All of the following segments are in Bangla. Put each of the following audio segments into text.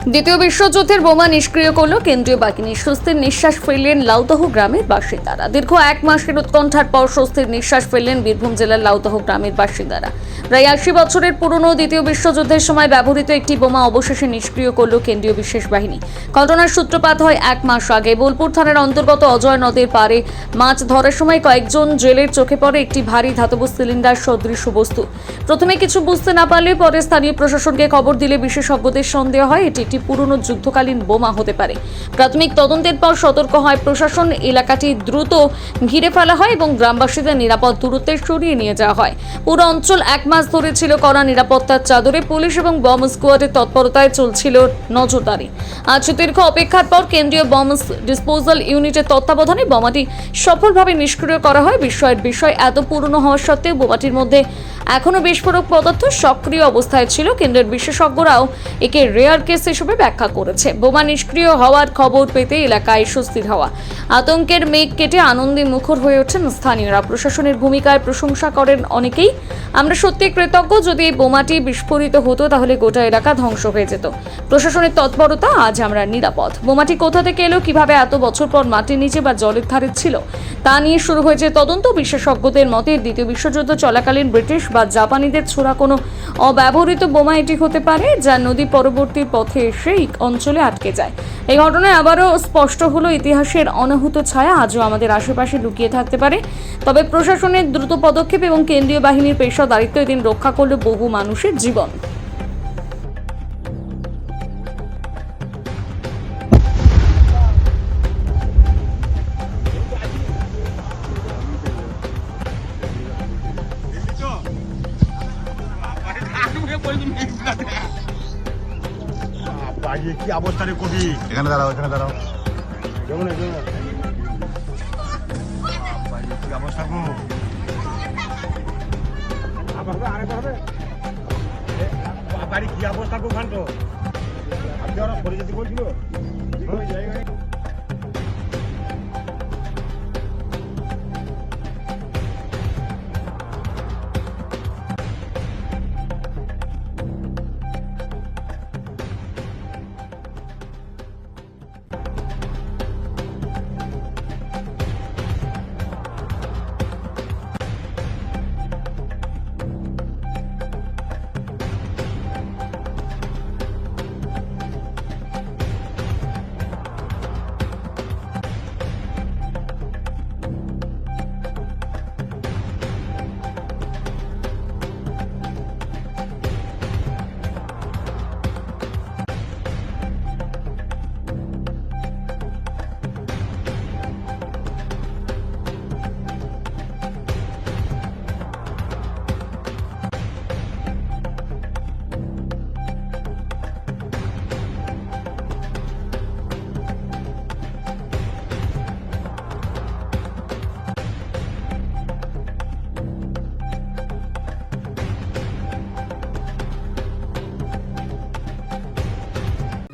দ্বিতীয় বিশ্বযুদ্ধের বোমা নিষ্ক্রিয় করল কেন্দ্রীয় বাহিনী। স্বস্তির নিঃশ্বাস ফেললেন লাউদহ গ্রামের বাসিন্দারা। দীর্ঘ এক মাসের উৎকণ্ঠার পর স্বস্তির নিঃশ্বাস ফেললেন বীরভূম জেলার লাউদহ গ্রামের বাসিন্দারা। প্রায় আশি বছরের পুরনো দ্বিতীয় বিশ্বযুদ্ধের সময় ব্যবহৃত একটি বোমা অবশেষে নিষ্ক্রিয় করল কেন্দ্রীয় বিশেষ বাহিনী। ঘটনার সূত্রপাত হয় এক মাস আগে। বোলপুর থানার অন্তর্গত অজয় নদের পারে মাছ ধরার সময় কয়েকজন জেলের চোখে পড়ে একটি ভারী ধাতব সিলিন্ডার সদৃশ বস্তু। প্রথমে কিছু বুঝতে না পারলে পরে স্থানীয় প্রশাসনকে খবর দিলে বিশেষজ্ঞদের সন্দেহ হয় এটি একটি পুরনো যুদ্ধকালীন বোমা হতে পারে। প্রাথমিক তদন্তের পর সতর্ক হয় প্রশাসন, এলাকাটি দ্রুত ঘিরে ফেলা হয় এবং গ্রামবাসীদের নিরাপদ দূরত্বে সরিয়ে নিয়ে যাওয়া হয়। পুরো অঞ্চল এক মাস ধরে ছিল কড়া নিরাপত্তার চাদরে। পুলিশ এবং বম স্কোয়াডের তৎপরতায় চলছিল নজরদারি। আজ দীর্ঘ অপেক্ষার পর কেন্দ্রীয় বম ডিসপোজাল ইউনিটের তত্ত্বাবধানে বোমাটি সফলভাবে নিষ্ক্রিয় করা হয়। বিস্ময়ের বিষয়, এত পুরনো হওয়া সত্ত্বেও বোমাটির মধ্যে এখনও বিস্ফোরক পদার্থ সক্রিয় অবস্থায় ছিল। কেন্দ্রের বিশেষজ্ঞরাও একে রেয়ার কেস হিসেবে ব্যাখ্যা করেছে। বোমা নিষ্ক্রিয় হওয়ার খবর পেতে এলাকায় স্বস্তির হওয়া। আতঙ্কের মেঘ কেটে আনন্দে মুখর হয়ে ওঠেন স্থানীয়রা। প্রশাসনের ভূমিকায় প্রশংসা করেন অনেকেই। আমরা সত্যি কৃতজ্ঞ, যদি এই বোমাটি বিস্ফোরিত হতো, তাহলে গোটা এলাকা ধ্বংস হয়ে যেত। প্রশাসনের তৎপরতা, আজ আমরা নিরাপদ। বোমাটি কোথা থেকে এলো, কীভাবে এত বছর পর মাটির নিচে বা জলের ধারে ছিল তা নিয়ে শুরু হয়েছে তদন্ত। বিশেষজ্ঞদের মতে, দ্বিতীয় বিশ্বযুদ্ধ চলাকালীন ব্রিটিশ বা জাপানিদের ছোড়া কোনো অব্যবহৃত বোমা এটি হতে পারে, যা নদী পরবর্তী পথে এসে অঞ্চলে আটকে যায়। এই ঘটনায় আবারও স্পষ্ট হলো, ইতিহাসের অনাহুত ছায়া আজও আমাদের আশেপাশে লুকিয়ে থাকতে পারে। তবে প্রশাসনের দ্রুত পদক্ষেপ এবং কেন্দ্রীয় বাহিনীর পেশাদারিত্ব এদিন রক্ষা করল বহু মানুষের জীবন। কি অবস্থা রে কবি এখানে দাঁড়াও এখানে দাঁড়াও। বাইরে কি অবস্থা গো বাড়ি কি অবস্থা গো খান তো ওরা সরে বলছিল?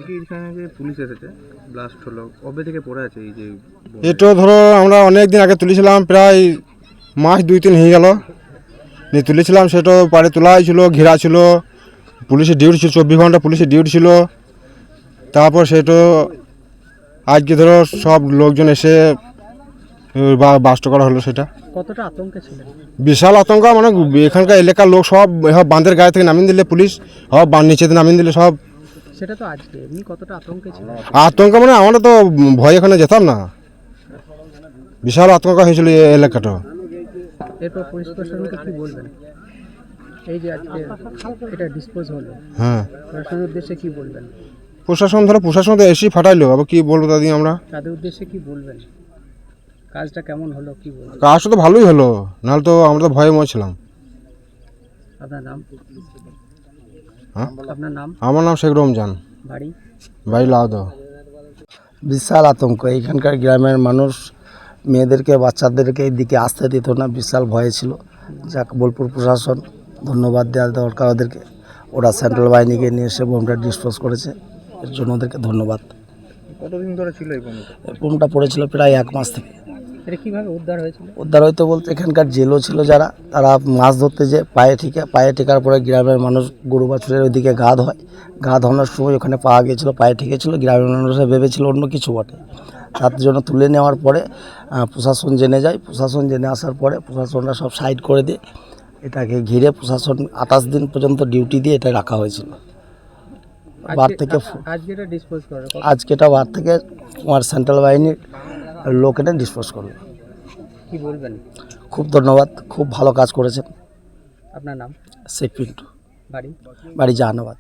আজকে এখানে যে পুলিশ এসেছে? ব্লাস্ট হলো। কবে থেকে পড়ে আছে এই যে এটা ধরো আমরা অনেক দিন আগে তুলেছিলাম প্রায় মাস দুই তিন হয়ে গেল। নিয়ে তুলেছিলাম সেটা পাড়ে তোলা ছিল ঘেরা ছিল পুলিশের ডিউটি ছিল চব্বিশ ঘণ্টা পুলিশের ডিউটি ছিল। তারপর সেটা আজকে ধরো সব লোকজন এসে বা- বাস্ট করা হলো সেটা। কতটা আতঙ্কে ছিলেন? বিশাল আতঙ্ক মানে এখানকার এলাকার লোক সব সব বাঁধের গায়ে থেকে নামিয়ে দিলে পুলিশ সব বাঁধ নিচেতে নামিয়ে দিলে সব সেটা তো আজকে এমনি কতটা আতঙ্কে ছিলেন? আতঙ্ক মানে আমরা তো ভয় এখানে যেতাম না। বিশাল আতঙ্ক হয়েছিল এই এলাকাটা। এরপর পুলিশ প্রশাসনকে কি বলবেন? এই যে আজকে এটা ডিসপোজ হলো হ্যাঁ। প্রশাসনের উদ্দেশ্যে কি বলবেন? প্রশাসন ধরো প্রশাসন তো এসি ফাটাইলো আবার কি বলব দাদি আমরা? তাদের উদ্দেশ্যে কি বলবেন? কাজটা কেমন হলো কি বলবেন? কাজটা তো ভালোই হলো নাহলে তো আমরা তো ভয়ে মরছিলাম আপনার নাম? আপনার নাম? আমার নাম শেখ রমজান। বাড়ি? বাড়ি লাউদ বিশাল আতঙ্ক। এখানকার গ্রামের মানুষ মেয়েদেরকে বাচ্চাদেরকে এদিকে আসতে দিত না। বিশাল ভয়ে ছিল। যাক বোলপুর প্রশাসন ধন্যবাদ দেওয়া দরকার ওদেরকে। ওরা সেন্ট্রাল বাহিনীকে নিয়ে এসে বোমটা ডিসপোজ করেছে। এর জন্য ওদেরকে ধন্যবাদ। কতদিন ধরে ছিল এই বোমটা বোমটা পড়েছিল প্রায় এক মাস থেকে। এটা কীভাবে উদ্ধার হয়েছিল? উদ্ধার হইতে বলতে এখানকার জেলও ছিল যারা তারা মাছ ধরতে যে পায়ে ঠিকে পায়ে ঠেকার পরে গ্রামের মানুষ গরু বাছুরের ওইদিকে গা ধোয়। গা ধোয়ানোর সময় ওখানে পাওয়া গিয়েছিল পায়ে ঠেকেছিল গ্রামের মানুষরা ভেবেছিল অন্য কিছু বটে। তার জন্য তুলে নেওয়ার পরে প্রশাসন জেনে যায়। প্রশাসন জেনে আসার পরে প্রশাসনরা সব সাইড করে দিয়ে এটাকে ঘিরে প্রশাসন আঠাশ দিন পর্যন্ত ডিউটি দিয়ে এটা রাখা হয়েছিল। বার থেকে ফু- আজকে এটা ডিসপোজ করে আজকে এটা বার থেকে তোমার সেন্ট্রাল বাহিনীর লোক এটা ডিসপোজ করবে। কি বলবেন? খুব ধন্যবাদ খুব ভালো কাজ করেছেন। আপনার নাম? শেখ পিন্টু। বাড়ি? বাড়ি জাহানাবাদ।